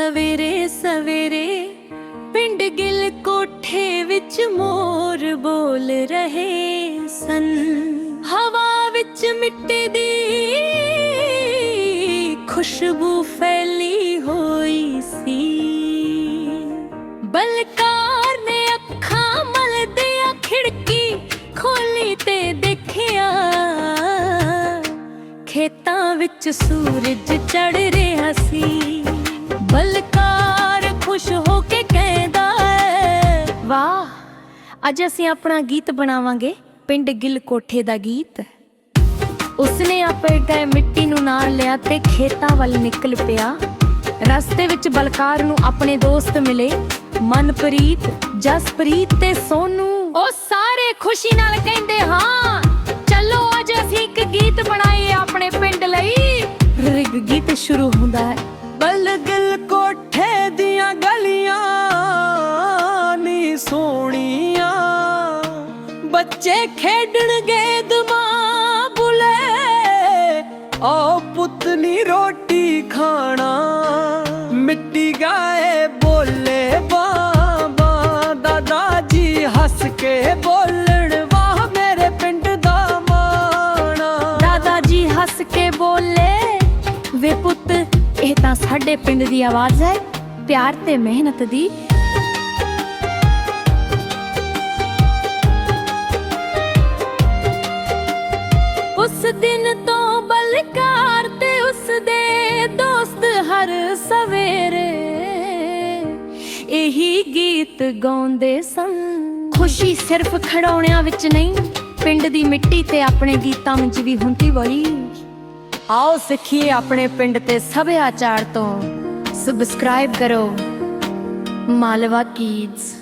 ਸਵੇਰੇ ਸਵੇਰੇ ਪਿੰਡ ਗਿਲ ਕੋਠੇ ਵਿੱਚ ਮੋਰ ਬੋਲ ਰਹੇ ਸਨ। ਹਵਾ ਵਿੱਚ ਮਿੱਟੀ ਦੀ ਖੁਸ਼ਬੂ ਫੈਲੀ ਹੋਈ ਸੀ। ਬਲਕਾਰ ਨੇ ਅੱਖਾਂ ਮਲਦਿਆਂ ਖਿੜਕੀ ਖੋਲੀ ਤੇ ਦੇਖਿਆ। ਖੇਤਾਂ ਵਿੱਚ ਸੂਰਜ ਚੜ ਰਿਹਾ ਸੀ। ਬਲਕਾਰ ਖੁਸ਼ ਹੋ ਕੇ ਕਹਿੰਦਾ ਹੈ, ਵਾਹ, ਅੱਜ ਅਸੀਂ ਆਪਣਾ ਗੀਤ ਬਣਾਵਾਂਗੇ ਪਿੰਡ ਗਿੱਲ ਕੋਠੇ ਦਾ ਗੀਤ। ਉਸਨੇ ਆਪੇ ਗਏ ਮਿੱਟੀ ਨੂੰ ਨਾਲ ਲਿਆ ਤੇ ਖੇਤਾਂ ਵੱਲ ਨਿਕਲ ਪਿਆ। ਰਸਤੇ ਵਿੱਚ ਬਲਕਾਰ ਨੂੰ ਆਪਣੇ ਦੋਸਤ ਮਿਲੇ, ਮਨਪ੍ਰੀਤ, ਜਸਪ੍ਰੀਤ ਤੇ ਸੋਨੂ। ਉਹ ਸਾਰੇ ਖੁਸ਼ੀ ਨਾਲ ਕਹਿੰਦੇ, ਹਾਂ, ਚਲੋ ਅੱਜ ਅਸੀਂ ਇੱਕ ਗੀਤ ਬਣਾਈਏ ਆਪਣੇ ਪਿੰਡ ਲਈ। ਰਿਗ ਗੀਤ ਸ਼ੁਰੂ ਹੁੰਦਾ ਹੈ। ਬਲਗਲ ਕੋਠੇ ਦੀਆਂ ਗਲੀਆਂ ਨੀ ਸੋਣੀਆਂ ਬੱਚੇ ਖੇਡਣਗੇ ਦਮਾ ਬੁਲੇ ਆ ਪੁੱਤ ਨੀ ਰੋਟੀ ਖਾਣਾ। ਮਿੱਟੀ ਗਾਏ ਬੋਲੇ, ਬਾਬਾ ਦਾਦਾ ਜੀ ਹੱਸ ਕੇ ਬੋਲਣ, ਵਾਹ ਮੇਰੇ ਪਿੰਡ ਦਾ ਮਾਣਾ। ਦਾਦਾ ਜੀ ਹੱਸ ਕੇ ਬੋਲੇ, ਵੇ ਪੁੱਤ ਸਾਡੇ ਪਿੰਡ ਦੀ ਆਵਾਜ਼ ਹੈ, ਪਿਆਰ ਤੇ ਮਿਹਨਤ ਦੀ। ਉਸ ਦਿਨ ਤੋਂ ਬਲਕਾਰ ਤੇ ਉਸ ਦੇ ਦੋਸਤ ਹਰ ਸਵੇਰੇ ਇਹੀ ਗੀਤ ਗਾਉਂਦੇ ਸਨ। ਖੁਸ਼ੀ ਸਿਰਫ ਖੜਾਉਣਿਆਂ ਵਿੱਚ ਨਹੀਂ, ਪਿੰਡ ਦੀ ਮਿੱਟੀ ਤੇ ਆਪਣੇ ਗੀਤਾਂ ਵਿੱਚ ਵੀ ਹੁੰਦੀ ਬਈ ਆਓ ਸਿੱਖੀਏ ਆਪਣੇ ਪਿੰਡ ਤੇ ਸੱਭਿਆਚਾਰ ਤੋਂ। ਸਬਸਕ੍ਰਾਈਬ ਕਰੋ। ਮਾਲਵਾ ਕੀਡਸ